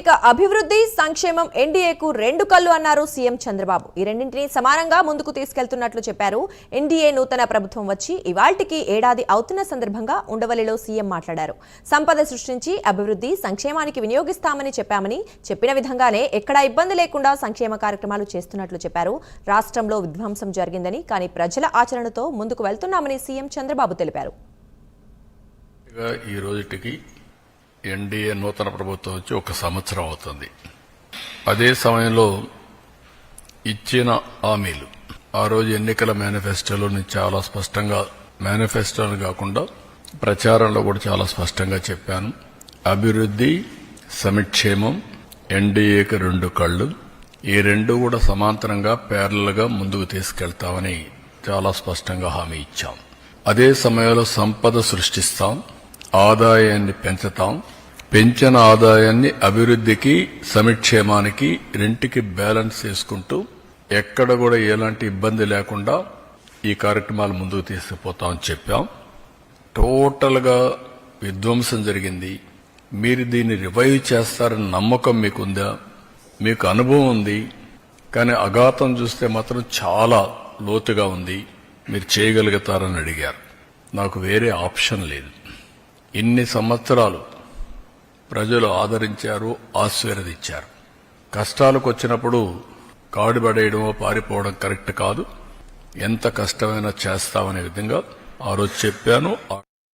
ఇక అభివృద్ధి సంక్షేమం ఎన్డీఏకు రెండు కళ్ళు అన్నారు సీఎం చంద్రబాబు. ఈ రెండింటిని సమానంగా ముందుకు తీసుకెళ్తున్నట్లు చెప్పారు. ఎన్డీఏ నూతన ప్రభుత్వం వచ్చి ఇవాల్టికి ఏడాది అవుతున్న సందర్భంగా ఉండవల్లిలో సీఎం మాట్లాడారు. సంపద సృష్టించి అభివృద్ధి సంక్షేమానికి వినియోగిస్తామని చెప్పామని చెప్పిన విధంగానే ఎక్కడా ఇబ్బంది లేకుండా సంక్షేమ కార్యక్రమాలు చేస్తున్నట్లు చెప్పారు. రాష్ట్రంలో విధ్వంసం జరిగిందని కానీ ప్రజల ఆచరణతో ముందుకు వెళ్తున్నామని సీఎం చంద్రబాబు తెలిపారు. ఈ రోజుటికి ఎన్డీఏ నూతన ప్రభుత్వం వచ్చి ఒక సంవత్సరం అవుతుంది. అదే సమయంలో ఇచ్చిన హామీలు. ఆ రోజు ఎన్నికల మేనిఫెస్టోలోని చాలా స్పష్టంగా మేనిఫెస్టోని కాకుండా ప్రచారంలో కూడా చాలా స్పష్టంగా చెప్పాను. అభివృద్ధి సంక్షేమం ఎన్డీఏకి రెండు కళ్ళు. ఈ రెండు కూడా సమాంతరంగా ప్యారల్గా ముందుకు తీసుకెళ్తామని చాలా స్పష్టంగా హామీ ఇచ్చాం. అదే సమయంలో సంపద సృష్టిస్తాం. ఆదాయాన్ని పెంచుతాం. పెంచిన ఆదాయాన్ని అభివృద్ధికి సమిక్షేమానికి రెంటికి బ్యాలెన్స్ చేసుకుంటూ ఎక్కడ కూడా ఎలాంటి ఇబ్బంది లేకుండా ఈ కార్యక్రమాలు ముందుకు తీసుకుపోతామని చెప్పాం. టోటల్గా విధ్వంసం జరిగింది. మీరు దీన్ని రివైవ్ చేస్తారని నమ్మకం మీకుందా? మీకు అనుభవం ఉంది. కానీ అఘాతం చూస్తే మాత్రం చాలా లోతుగా ఉంది. మీరు చేయగలుగుతారని అడిగారు. నాకు వేరే ఆప్షన్ లేదు. ఇన్ని సంవత్సరాలు ప్రజలు ఆదరించారు ఆశీర్వదించారు. కష్టాలకు వచ్చినప్పుడు కాడిపడేయడమో పారిపోవడం కరెక్ట్ కాదు. ఎంత కష్టమైనా చేస్తామనే విధంగా ఆ రోజు చెప్పాను